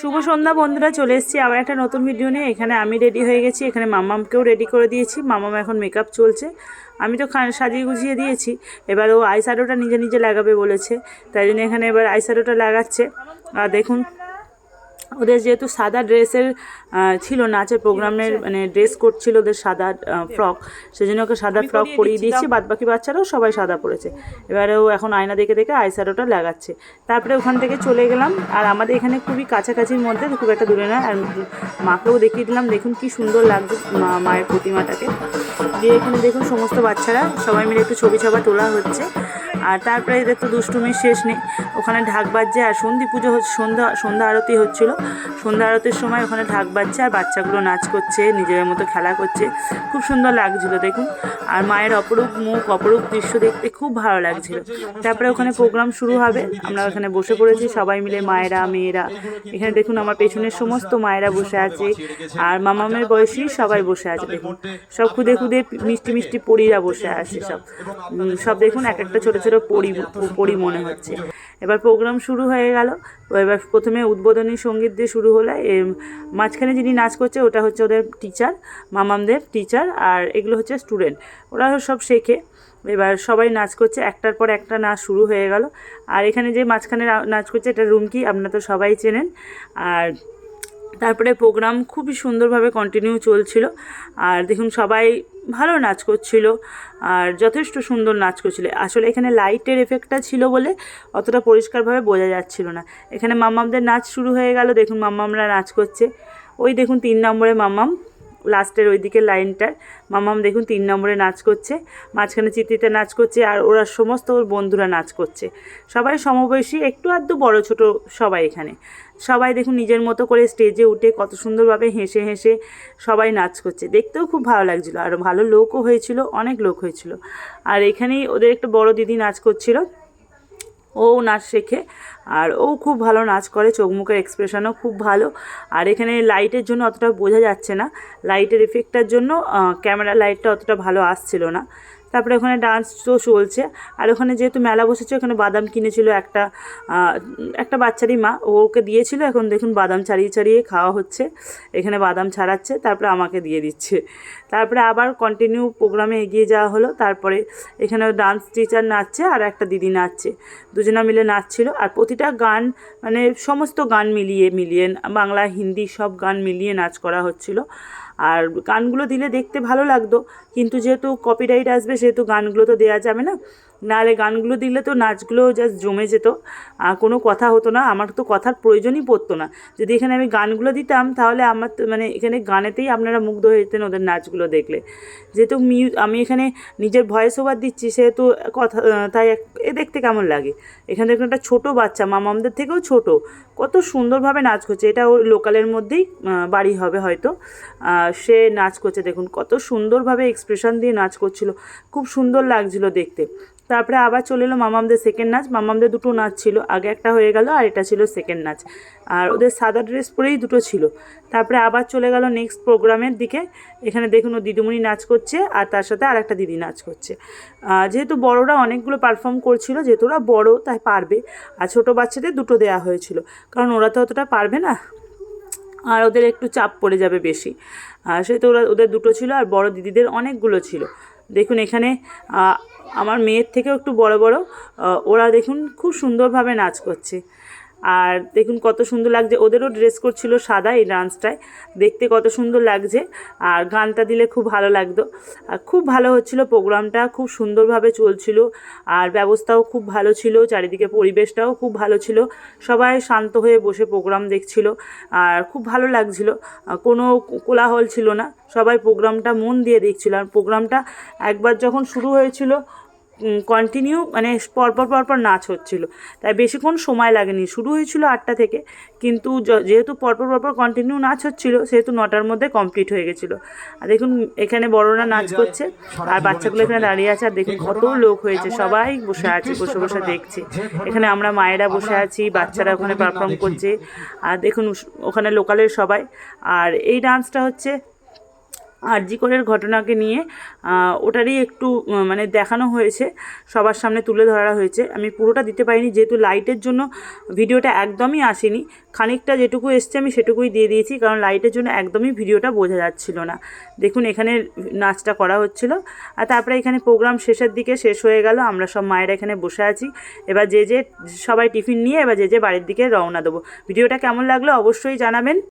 শুভ সন্ধ্যা বন্ধুরা, চলে এসেছি আবার একটা নতুন ভিডিও নিয়ে। এখানে আমি রেডি হয়ে গেছি, এখানে মামামকেও রেডি করে দিয়েছি। মামাম এখন মেকআপ চলছে। আমি তো সাজিয়ে গুজিয়ে দিয়েছি। এবার ও আই শ্যাডোটা নিজে নিজে লাগাবে বলেছে। তাই জন্য এখানে এবার আই শ্যাডোটা লাগাচ্ছে। আর দেখুন ওদের যেহেতু সাদা ড্রেসের ছিল নাচের প্রোগ্রামের মানে ড্রেস কোড ছিল ওদের সাদা ফ্রক। সেজন্য ওকে সাদা ফ্রক পরিয়ে দিয়েছি বাদ বাকি বাচ্চারাও সবাই সাদা পরেছে। এবারে ও এখন আয়না দেখে দেখে আইশ্যাডোটা লাগাচ্ছে। তারপরে ওখান থেকে চলে গেলাম আর আমাদের এখানে খুবই কাছাকাছির মধ্যে খুব একটা দূরে না আর মাকেও দেখিয়ে দিলাম দেখুন কি সুন্দর লাগছে মায়ের প্রতিমাটাকে। দিয়ে এখানে দেখুন সমস্ত বাচ্চারা সবাই মিলে একটু ছবি ছবি তোলা হচ্ছে। আর তারপরে এদের তো দুষ্টুমির শেষ নেই। ওখানে ঢাক বাজছে আর সন্ধি পুজো হচ্ছে, সন্ধ্যা সন্ধ্যা আরতি হচ্ছিল। সন্ধ্যা আরতির সময় ওখানে ঢাক বাজছে আর বাচ্চাগুলো নাচ করছে, নিজেদের মতো খেলা করছে। খুব সুন্দর লাগছিল দেখুন। আর মায়ের অপরূপ মুখ, অপরূপ দৃশ্য দেখতে খুব ভালো লাগছিল। তারপরে ওখানে প্রোগ্রাম শুরু হবে। আমরা ওখানে বসে পড়েছি সবাই মিলে, মায়েরা, মেয়েরা। এখানে দেখুন আমার পেছনের সমস্ত মায়েরা বসে আছে। আর মামামের বয়সী সবাই বসে আছে দেখুন। সব খুদে খুদে মিষ্টি মিষ্টি পরীরা বসে আছে সব। সব দেখুন, এক একটা ছোটো ছোট পরি পরি মনে হচ্ছে। এবার প্রোগ্রাম শুরু হয়ে গেল। এবার প্রথমে উদ্বোধনী সংগীত দিয়ে শুরু হলো। মাঝখানে যিনি নাচ করছে ওটা হচ্ছে ওদের টিচার মামামদের টিচার আর এগুলো হচ্ছে স্টুডেন্ট ওরা সব শেখে। এবার সবাই নাচ করছে। একটার পর একটা নাচ শুরু হয়ে গেল। আর এখানে যে মাঝখানে নাচ করছে, এটা রুমকি, আপনারা তো সবাই চেনেন। আর তারপরে প্রোগ্রাম খুবই সুন্দরভাবে কন্টিনিউ চলছিল। আর দেখুন, সবাই ভালো নাচ করছিল আর যথেষ্ট সুন্দর নাচ করছিল। আসলে এখানে লাইটের এফেক্টটা ছিল বলে অতটা পরিষ্কারভাবে বোঝা যাচ্ছিল না। এখানে মাম্মামদের নাচ শুরু হয়ে গেল। দেখুন মাম্মামরা নাচ করছে। ওই দেখুন, তিন নম্বরে মাম্মাম লাস্টের ওই দিকের লাইনটার মামাম দেখুন তিন নম্বরে নাচ করছে, মাঝখানে চিত্রিতে নাচ করছে আর ওরা সমস্ত ওর বন্ধুরা নাচ করছে। সবাই সমবয়সী, একটু আধটু বড়, ছোট সবাই এখানে। সবাই দেখুন নিজের মতো করে স্টেজে উঠে কত সুন্দরভাবে হেসে হেসে সবাই নাচ করছে। দেখতেও খুব ভালো লাগছিল। আর ভালো লোকও হয়েছিল, অনেক লোক হয়েছিল। আর এখানেই ওদের একটা বড় দিদি নাচ করছিল। ও নাচ শেখে আর ও খুব ভালো নাচ করে, চোখ মুখের এক্সপ্রেশনও খুব ভালো। আর এখানে লাইটের জন্য অতটা বোঝা যাচ্ছে না। লাইটের এফেক্টটার জন্য ক্যামেরা লাইটটা অতটা ভালো আসছিল না। তারপরে ওখানে ডান্স তো চলছে। আর ওখানে যেহেতু মেলা বসেছে, ওখানে বাদাম কিনেছিল একটা একটা বাচ্চারই মা। ওকে দিয়েছিল, এখন দেখুন বাদাম ছাড়িয়ে ছাড়িয়ে খাওয়া হচ্ছে। এখানে বাদাম ছাড়াচ্ছে, তারপরে আমাকে দিয়ে দিচ্ছে। তারপরে আবার কন্টিনিউ প্রোগ্রামে এগিয়ে যাওয়া হলো। তারপরে এখানে ডান্স টিচার নাচছে আর একটা দিদি নাচছে। দুজনা মিলে নাচছিল আর প্রতিটা গান মানে সমস্ত গান মিলিয়ে মিলিয়ে বাংলা, হিন্দি সব গান মিলিয়ে নাচ করা হচ্ছিল। আর গানগুলো দিলে দেখতে ভালো লাগতো। কিন্তু যেহেতু কপিরাইট আসবে, সেহেতু গানগুলো তো দেওয়া যাবে না। নাহলে গানগুলো দিলে তো নাচগুলো জাস্ট জমে যেত। আর কোনো কথা হতো না, আমার তো কথার প্রয়োজনই পড়তো না। যদি এখানে আমি গানগুলো দিতাম, তাহলে আমার তো মানে এখানে গানেতেই আপনারা মুগ্ধ হয়ে যেতেন ওদের নাচগুলো দেখলে। যেহেতু মিউ, আমি এখানে নিজের ভয়েস ওভার দিচ্ছি, সেহেতু কথা, তাই এ দেখতে কেমন লাগে? এখানে দেখুন একটা ছোটো বাচ্চা, মামামদের থেকেও ছোট। কত সুন্দরভাবে নাচ করছে। এটা ওর লোকালের মধ্যেই বাড়ি হবে হয়তো। সে নাচ করছে, দেখুন কত সুন্দরভাবে এক্সপ্রেশন দিয়ে নাচ করছিল। খুব সুন্দর লাগছিল দেখতে। তারপরে আবার চলে এলো মামামদের সেকেন্ড নাচ। মামামদের দুটো নাচ ছিল, আগে একটা হয়ে গেল আর এটা ছিল সেকেন্ড নাচ। আর ওদের সাদা ড্রেস পরেই দুটো ছিল। তারপরে আবার চলে গেল নেক্সট প্রোগ্রামের দিকে। এখানে দেখুন ও দিদিমণি নাচ করছে আর তার সাথে আর একটা দিদি নাচ করছে। যেহেতু বড়রা অনেকগুলো পারফর্ম করছিল, যেহেতু ওরা বড় তাই পারবে। আর ছোটো বাচ্চাদের দুটো দেওয়া হয়েছিল। কারণ ওরা তো অতটা পারবে না। আর ওদের একটু চাপ পড়ে যাবে বেশি। আর সেহেতু ওরা, ওদের দুটো ছিল আর বড় দিদিদের অনেকগুলো ছিল। দেখুন এখানে আমার মেয়ের থেকেও একটু বড় বড় ওরা দেখুন খুব সুন্দরভাবে নাচ করছে। আর দেখুন কত সুন্দর লাগছে। ওদেরও ড্রেস করছিল সাদা এই ডান্সটায় দেখতে কত সুন্দর লাগছে। আর গানটা দিলে খুব ভালো লাগতো। আর খুব ভালো হচ্ছিল প্রোগ্রামটা খুব সুন্দরভাবে চলছিল। আর ব্যবস্থাও খুব ভালো ছিল, চারিদিকে পরিবেশটাও খুব ভালো ছিল। সবাই শান্ত হয়ে বসে প্রোগ্রাম দেখছিল। আর খুব ভালো লাগছিল। কোনো কোলাহল ছিল না। সবাই প্রোগ্রামটা মন দিয়ে দেখছিল। আর প্রোগ্রামটা একবার যখন শুরু হয়েছিল কন্টিনিউ মানে পরপর পরপর নাচ হচ্ছিল। তাই বেশিক্ষণ সময় লাগেনি। শুরু হয়েছিল আটটা থেকে কিন্তু যেহেতু পরপর পরপর কন্টিনিউ নাচ হচ্ছিল সেহেতু নটার মধ্যে কমপ্লিট হয়ে গেছিল। আর দেখুন এখানে বড়রা নাচ করছে আর বাচ্চাগুলো এখানে দাঁড়িয়ে আছে আর দেখুন কত লোক হয়েছে। সবাই বসে আছে বসে বসে দেখছে। এখানে আমরা মায়েরা বসে আছি বাচ্চারা ওখানে পারফর্ম করছে। আর দেখুন ওখানে লোকালের সবাই। আর এই ডান্সটা হচ্ছে আরজিকরের ঘটনাকে নিয়ে ওটারই একটু মানে দেখানো হয়েছে, সবার সামনে তুলে ধরা হয়েছে। আমি পুরোটা দিতে পারিনি, যেহেতু লাইটের জন্য ভিডিওটা একদমই আসেনি। খানিকটা যেটুকু এসছে আমি সেটুকুই দিয়ে দিয়েছি, কারণ লাইটের জন্য একদমই ভিডিওটা বোঝা যাচ্ছিল না। দেখুন, এখানে নাচটা করা হচ্ছিল, আর তারপরে এখানে প্রোগ্রাম শেষের দিকে শেষ হয়ে গেল, আমরা সব মায়েরা এখানে বসে আছি। এবার যে যে, সবাই টিফিন নিয়ে, এবার যে যে বাড়ির দিকে রওনা দেবো। ভিডিওটা কেমন লাগল অবশ্যই জানাবেন।